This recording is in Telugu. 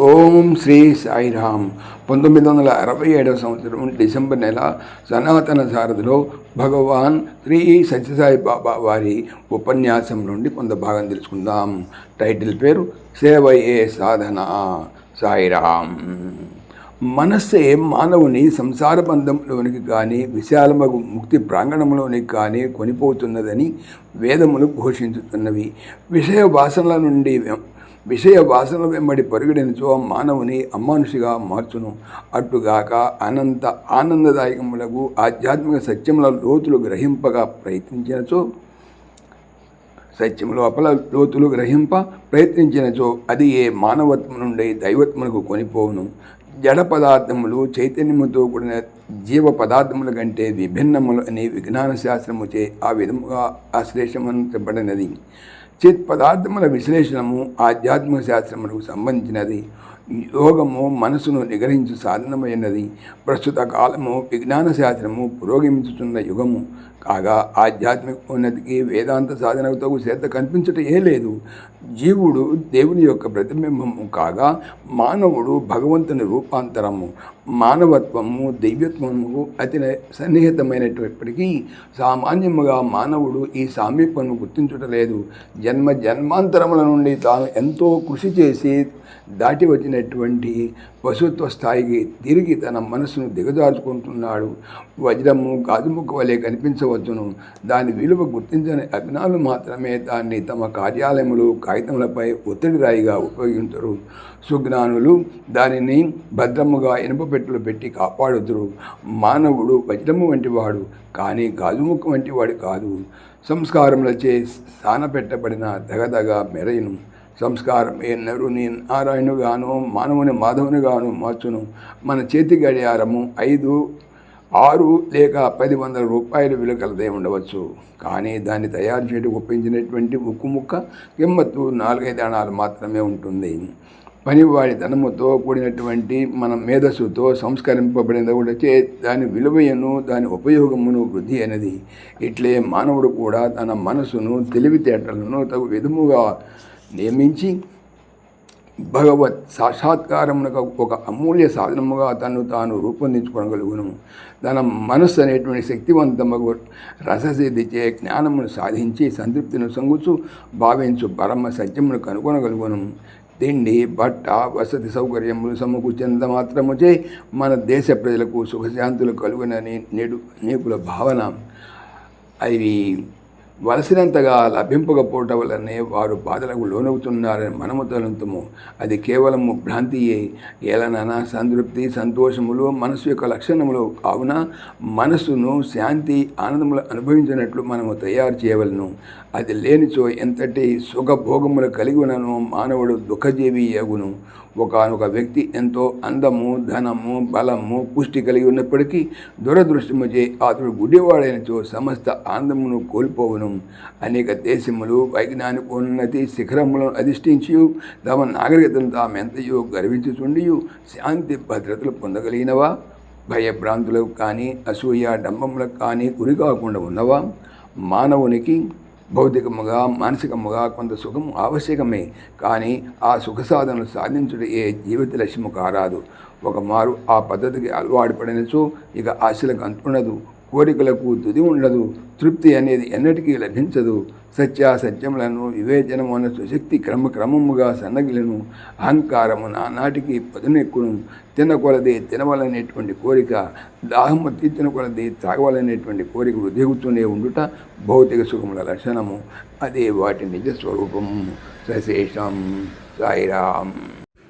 ఓం శ్రీ సాయిరామ్. పంతొమ్మిది వందల అరవై ఏడవ సంవత్సరం డిసెంబర్ నెల సనాతన సారథిలో భగవాన్ శ్రీ సత్యసాయి బాబా వారి ఉపన్యాసం నుండి కొంత భాగం తెలుసుకుందాం. టైటిల్ పేరు సేవయే సాధన. సాయిరామ్. మనస్సే మానవుని సంసార బంధంలోనికి కానీ విశాలమగు ముక్తి ప్రాంగణంలోనికి కానీ కొనిపోతున్నదని వేదములు ఘోషించుతున్నవి. విషయ వాసనల నుండి విషయ వాసన వెంబడి పరుగడించో మానవుని అమానుషిగా మార్చును. అట్టుగాక అనంత ఆనందదాయకములకు ఆధ్యాత్మిక సత్యముల లోతులు గ్రహింపగా ప్రయత్నించినచో సత్యము లోపల లోతులు గ్రహింప ప్రయత్నించినచో అది ఏ మానవత్వం నుండి దైవత్మునకు కొనిపోవును. జడ పదార్థములు చైతన్యముతో కూడిన జీవ పదార్థముల కంటే విభిన్నములు అని విజ్ఞాన శాస్త్రముచే ఆ విధముగా ఆశ్లేషించబడినది చిత్ పదార్థముల విశ్లేషణము ఆధ్యాత్మిక శాస్త్రములకు సంబంధించినది. యోగము మనసును నిగ్రహించు సాధనమైనది. ప్రస్తుత కాలము విజ్ఞాన శాస్త్రము పురోగమించుతున్న యుగము. కాగా ఆధ్యాత్మిక ఉన్నతికి వేదాంత సాధనతో శ్రద్ధ కనిపించటం ఏ లేదు. జీవుడు దేవుని యొక్క ప్రతిబింబము. కాగా మానవుడు భగవంతుని రూపాంతరము. మానవత్వము దైవత్వము అతి సన్నిహితమైనటువంటిప్పటికీ సామాన్యముగా మానవుడు ఈ సామీప్యను గుర్తించటలేదు జన్మ జన్మాంతరముల నుండి తాను ఎంతో కృషి చేసి దాటి వచ్చినటువంటి పశుత్వ స్థాయికి తిరిగి తన మనసును దిగజార్చుకుంటున్నాడు. వజ్రము గాజుముక్క వలె కనిపించవచ్చును. దాని విలువ గుర్తించని అజ్ఞానులు మాత్రమే దాన్ని తమ కార్యాలయములు కాగితములపై ఒత్తిడి రాయిగా ఉపయోగించరు. సుజ్ఞానులు దానిని భద్రముగా ఇనుప పెట్టెలు పెట్టి కాపాడుదురు. మానవుడు వజ్రము వంటివాడు కానీ గాజుముక్క వంటివాడు కాదు. సంస్కారములచే స్థాన పెట్టబడిన దగదగ మెరయును సంస్కారం. ఏ నరుని నారాయణుగాను మానవుని మాధవునిగాను మార్చును. మన చేతి గడియారము ఐదు ఆరు లేక పది వందల రూపాయల విలువ కలదే ఉండవచ్చు. కానీ దాన్ని తయారు చేయడం ఒప్పించినటువంటి ముక్కు ముక్క కిమ్మత్తు నాలుగైదు అణాలు మాత్రమే ఉంటుంది. పనివాడి ధనముతో కూడినటువంటి మన మేధస్సుతో సంస్కరింపబడిన కూడా చే దాని విలువయను దాని ఉపయోగమును వృద్ధి అనేది ఇట్లే మానవుడు కూడా తన మనసును తెలివితేటలను తగు విధముగా నియమించి భగవత్ సాక్షాత్కారమునకు ఒక అమూల్య సాధనముగా తను తాను రూపొందించుకోగలుగును. తన మనస్సు అనేటువంటి శక్తివంతమగు రససిద్ధిచే జ్ఞానమును సాధించి సంతృప్తిని సంగుచు భావించు పరమ సత్యమును కనుగొనగలుగును. తిండి బట్ట వసతి సౌకర్యములు సమకూర్చినంత మాత్రముచే మన దేశ ప్రజలకు సుఖశాంతులు కలుగునని నేడు నేపుల భావన. అవి వలసినంతగా లభింపకపోవటం వల్లనే వారు బాధలకు లోనవుతున్నారని మనము తలంతము. అది కేవలము భ్రాంతియే. ఏలనన సంతృప్తి సంతోషములు మనసు యొక్క లక్షణములు కావున మనసును శాంతి ఆనందములు అనుభవించినట్లు మనము తయారు చేయవలను. అది లేనిచో ఎంతటి సుఖభోగములు కలిగి ఉన్నను మానవుడు దుఃఖజీవి యగును ఒకనొక వ్యక్తి ఎంతో అందము ధనము బలము పుష్టి కలిగి ఉన్నప్పటికీ దురదృష్టముచే అతడు గుడ్డివాడైనచో సమస్త ఆనందమును కోల్పోవను. అనేక దేశములు వైజ్ఞానిక ఉన్నతి శిఖరములను అధిష్ఠించి తమ నాగరికతను తాము ఎంతయో గర్వించుచుండి శాంతి భద్రతలు పొందగలిగినవా? భయభ్రాంతులకు కానీ అసూయ డంబములకు కానీ గురి కాకుండా ఉన్నవా? మానవునికి భౌతికముగా మానసికముగా కొంత సుఖం ఆవశ్యకమే. కానీ ఆ సుఖ సాధనలు సాధించడం ఏ జీవిత లక్ష్యము కారాదు ఒక మారు ఆ పద్ధతికి అలవాటు పడినచో ఇక ఆశలకు అంతుండదు. కోరికలకు తుది ఉండదు. తృప్తి అనేది ఎన్నటికీ లభించదు. సత్యాసత్యములను వివేచనము అన్న సుశక్తి క్రమక్రమముగా సన్నగిలను. అహంకారము నానాటికి పదునెక్కును. తినకొలది తినవలనేటువంటి కోరిక దాహము తీర్చిన కొలది తాగవలనేటువంటి కోరిక వృద్ధిగుతూనే ఉండుట భౌతిక సుఖముల లక్షణము. అదే వాటి నిజ స్వరూపము సశేషం సాయిరాం